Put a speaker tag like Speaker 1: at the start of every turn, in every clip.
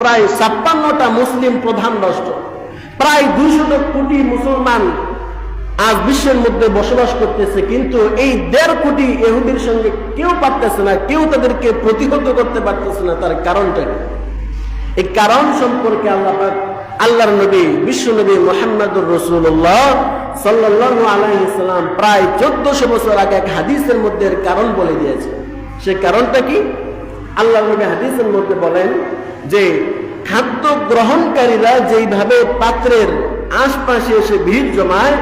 Speaker 1: প্রায় ছাপ্পান্নটা মুসলিম প্রধান রাষ্ট্র। প্রায় দুইশো কোটি মুসলমান আজ বিশ্বের মধ্যে বসবাস করতেছে, কিন্তু এই দেড় কোটি এহুদির সঙ্গে কেউ পারতেছে না, কেউ তাদেরকে প্রতিহত করতে পারতেছে না। তার কারণটা? এই কারণ সম্পর্কে আল্লাহ আল্লাহর নবী, বিশ্ব নবী মোহাম্মদুর রসুল্লাহ সাল্লাহ আলাইসালাম প্রায় চোদ্দশো বছর আগে এক হাদিসের মধ্যে কারণ বলে দিয়েছে। সে কারণটা কি? আল্লাহ নবী হাদিসের মধ্যে বলেন যে খাদ্য গ্রহণকারীরা যেইভাবে পাত্রের আশপাশে এসে ভিড় জমায়,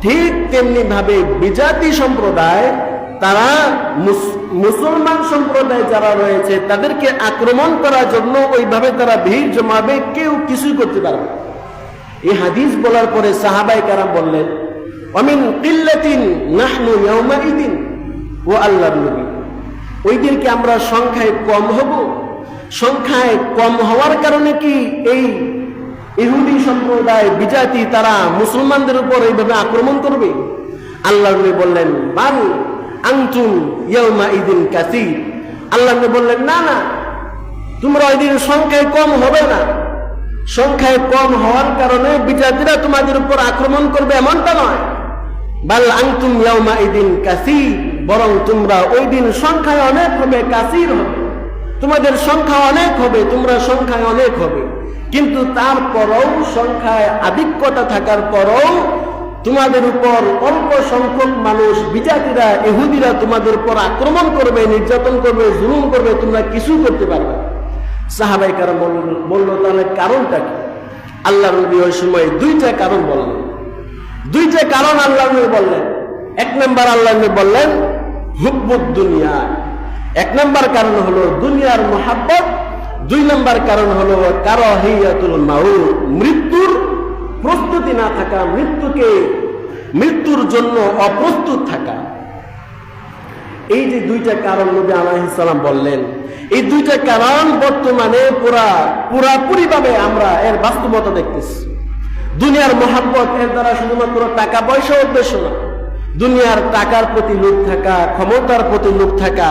Speaker 1: ঠিক তেমনি ভাবে বিজাতি সম্প্রদায়, তারা মুস- মুসলমান সম্প্রদায় যারা রয়েছে, তাদেরকে আক্রমণ করার জন্য ওইভাবে তারা ভিড় জমাবে, কেউ কিছুই করতে পারবে। এই হাদিস বলার পরে সাহাবাই কারাম বললেন, অমিন কিল্লাতিন নাহনু ইয়াউমাইদিন ও আল্লাহর নবী ওই দিনকে আমরা সংখ্যায় কম হব সংখ্যায় কম হওয়ার কারণে কি এই ইহুদি সম্প্রদায়, বিজাতি তারা মুসলমানদের উপর এইভাবে আক্রমণ করবে? আল্লাহ বললেন বান আংতুম ইয়াউমা ইদিন কাসির। আল্লাহ বললেন, না না, তোমরা ওই দিন সংখ্যায় কম হবে না। সংখ্যায় কম হওয়ার কারণে বিজাতিরা তোমাদের উপর আক্রমণ করবে এমনটা নয়। বাল আংতুম ইয়াউমা ইদিন কাসির, বরং তোমরা ওই দিন সংখ্যায় অনেক হবে, কাসির হবে। তোমাদের সংখ্যা অনেক হবে, তোমরা সংখ্যায় অনেক হবে। কিন্তু তারপরও সংখ্যায় আধিক্যতা থাকার পরও তোমাদের উপর অল্প সংখ্যক মানুষ, বিজাতিরা এহুদিরা তোমাদের উপর আক্রমণ করবে, নির্যাতন করবে, জুলুম করবে, তোমরা কিছু করতে পারবে সাহাবাই কারণ বলল তাহলে কারণটা কি? আল্লাহ নবী ওই সময় দুইটা কারণ বললেন। দুইটা কারণ আল্লাহ নবী বললেন। এক নম্বর আল্লাহ নবী বললেন, হুব্বুদ দুনিয়া। এক নম্বর কারণ হলো দুনিয়ার মহাব্বত, দুই নম্বর কারণ হলো কারহিয়াতুল মাউত, মৃত্যুর প্রস্তুতি না থাকা, মৃত্যুকে মৃত্যুর জন্য অপ্রস্তুত থাকা। এই যে দুইটা কারণ নবী আলাইহিসসালাম বললেন, এই দুইটা কারণ বর্তমানে পুরা পুরাপুরি ভাবে আমরা এর বাস্তবতা দেখতেছি। দুনিয়ার মহাব্বত এর দ্বারা শুধুমাত্র টাকা পয়সা উদ্দেশ্য না, দুনিয়ার টাকার প্রতি লোভ থাকা, ক্ষমতার প্রতি লোভ থাকা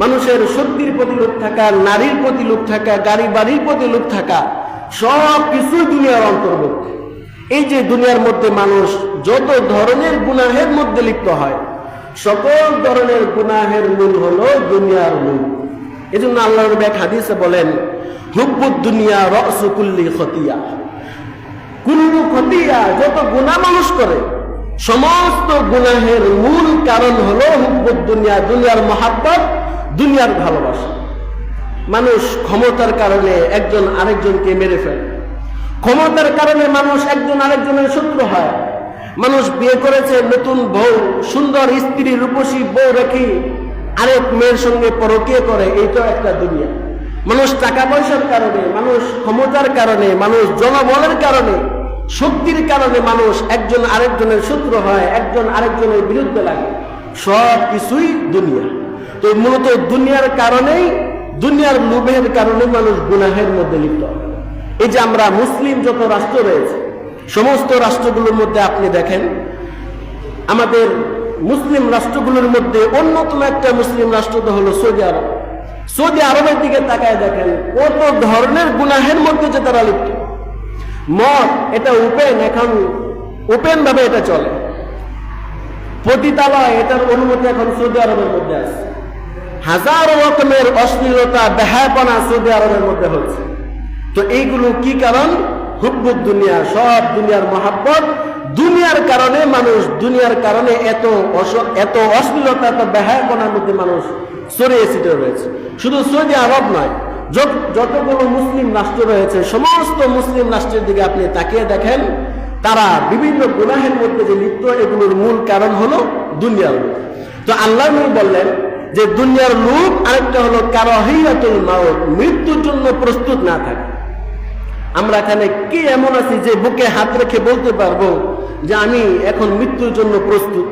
Speaker 1: মানুষের শক্তির প্রতি লোভ থাকা, নারীর প্রতি লোভ থাকা, গাড়ি বাড়ির প্রতি লোভ থাকা, সব কিছুই দুনিয়ার অন্তর্ভুক্ত। এই যে দুনিয়ার মধ্যে মানুষ যত ধরনের গুনাহের মধ্যে লিপ্ত হয়, সকল ধরনের গুনাহের মূল হলো দুনিয়ার মূল। এই জন্য আল্লাহ এক হাদিসে বলেন হুব্বুদ দুনিয়া রসুকুল্লি খতিয়া। কুল্লু খতিয়া যত গুনাহ মানুষ করে, সমস্ত গুনাহের মূল কারণ হলো হুব্বুদ দুনিয়া, দুনিয়ার মহাব্বত দুনিয়ার ভালোবাসা। মানুষ ক্ষমতার কারণে একজন আরেকজনকে মেরে ফেলে। ক্ষমতার কারণে মানুষ একজন আরেকজনের শত্রু হয়। মানুষ বিয়ে করেছে নতুন বউ, সুন্দর স্ত্রী, রূপসী বউ রেখে আরেক মেয়ের সঙ্গে পরকীয় করে। এইটাও একটা দুনিয়া। মানুষ টাকা পয়সার কারণে, মানুষ ক্ষমতার কারণে, মানুষ জনবলের কারণে, শক্তির কারণে মানুষ একজন আরেকজনের শত্রু হয়, একজন আরেকজনের বিরুদ্ধে লাগে। সব কিছুই দুনিয়া। তো মূলত দুনিয়ার কারণেই, দুনিয়ার লোভের কারণে মানুষ গুনাহের মধ্যে লিপ্ত। এই যে আমরা মুসলিম যত রাষ্ট্র রয়েছে, সমস্ত রাষ্ট্রগুলোর মধ্যে আপনি দেখেন, আমাদের মুসলিম রাষ্ট্রগুলোর মধ্যে অন্যতম একটা মুসলিম রাষ্ট্র তো হলো সৌদি আরব। সৌদি আরবের দিকে তাকায় দেখেন, কত ধরনের গুনাহের মধ্যে যে তারা লিপ্ত। মদ, এটা ওপেন এখন ওপেন ভাবে এটা চলে। পতিতালয়, এটার অনুমতি এখন সৌদি আরবের মধ্যে আছে। হাজারো রকমের অশ্লীলতা, বেহায়পনা সৌদি আরবের মধ্যে হচ্ছে তো এইগুলো কি কারণ? হুব্বুদ দুনিয়া, সব দুনিয়ার মহাব্বত। দুনিয়ার কারণে মানুষ, দুনিয়ার কারণে এত এত অশ্লীলতা, এত বেহায়পনার মধ্যে মানুষ ছড়িয়ে ছিটে রয়েছে। শুধু সৌদি আরব নয়, যত- যতগুলো মুসলিম রাষ্ট্র রয়েছে, সমস্ত মুসলিম রাষ্ট্রের দিকে আপনি তাকিয়ে দেখেন, তারা বিভিন্ন গুনাহের মধ্যে যে লিপ্ত, এগুলোর মূল কারণ হলো দুনিয়ার তো আল্লাহ বললেন যে দুনিয়ার লোভ আরেকটা হলো কারহিয়াতুল মাউত, মৃত্যুর জন্য প্রস্তুত না থাকে। আমরা এখানে কে এমন আছি যে বুকে হাত রেখে বলতে পারব যে আমি এখন মৃত্যুর জন্য প্রস্তুত?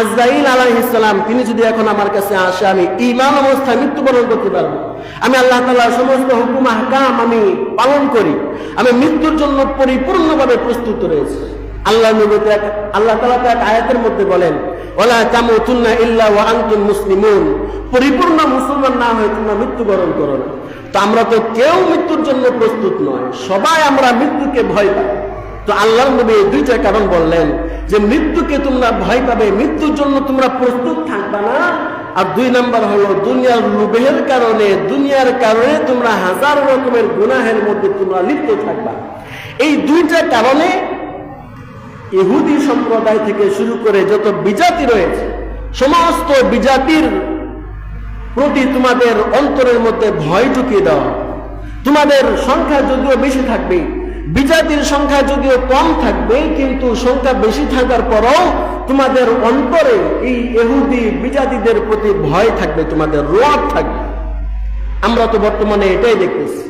Speaker 1: আজরাইল আলাইহিসসালাম তিনি যদি এখন আমার কাছে আসে, আমি ইমান অবস্থায় মৃত্যুবরণ করতে পারব। আমি আল্লাহ তাআলার সমস্ত হুকুম হাকাম আমি পালন করি। আমি মৃত্যুর জন্য পরিপূর্ণভাবে প্রস্তুত রয়েছি। আল্লাহ এক- আল্লাহ তাআলা তো এক আয়াতের মধ্যে বলেন ওলা ইল্লা মুসলিমুন। পরিপূর্ণ মুসলমান না হয়ে তোমরা মৃত্যুবরণ করো না। তো আমরা তো কেউ মৃত্যুর জন্য প্রস্তুত নয়, সবাই আমরা মৃত্যুকে ভয় পাই। তো আল্লাহ নবী দুইটা কারণ বললেন, যে মৃত্যুকে তোমরা ভয় পাবে, মৃত্যুর জন্য তোমরা প্রস্তুত থাকবে না। আর দুই নাম্বার হলো, দুনিয়ার লোভের কারণে, দুনিয়ার কারণে তোমরা হাজার রকমের গুনাহের মধ্যে তোমরা লিপ্ত থাকবা। এই দুইটা কারণে ইহুদি সম্প্রদায় থেকে শুরু করে যত বিজাতি রয়েছে, সমস্ত বিজাতির প্রতি তোমাদের অন্তরের মধ্যে ভয় ঢুকিয়ে দেওয়া তোমাদের সংখ্যা যদিও বেশি থাকবে, বিজাতির সংখ্যা যদিও কম থাকবে, কিন্তু সংখ্যা বেশি থাকার পরও তোমাদের অন্তরে এই এহুদি বিজাতিদের প্রতি ভয় থাকবে, তোমাদের রোয়াব থাকবে। আমরা তো বর্তমানে এটাই দেখতেছি।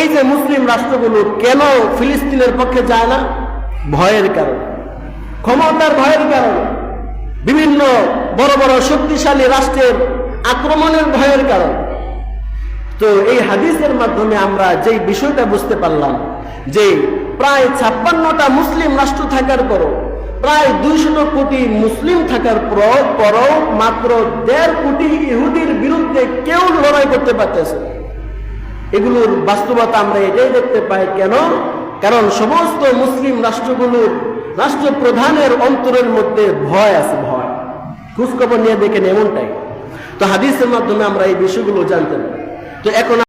Speaker 1: এই যে মুসলিম রাষ্ট্রগুলো কেন ফিলিস্তিনের পক্ষে যায় না? ভয়ের কারণে। ক্ষমতার ভয়ের কারণে, বিভিন্ন বড় বড় শক্তিশালী রাষ্ট্রের আক্রমণের ভয়ের কারণে। তো এই হাদিসের মাধ্যমে আমরা যেই বিষয়টা বুঝতে পারলাম, যে প্রায় ছাপ্পান্নটা মুসলিম রাষ্ট্র থাকার পরও, প্রায় দুইশত কোটি মুসলিম থাকার পর পরও মাত্র দেড় কোটি ইহুদির বিরুদ্ধে কেউ লড়াই করতে পারতেছে এগুলোর বাস্তবতা আমরা এটাই দেখতে পাই কেন? কারণ সমস্ত মুসলিম রাষ্ট্রগুলোর রাষ্ট্রপ্রধানের অন্তরের মধ্যে ভয় আছে, ভয়। খোঁজখবর নিয়ে দেখেন এমনটাই। তো হাদিসের মাধ্যমে আমরা এই বিষয়গুলো জানতে পারি। তো এখন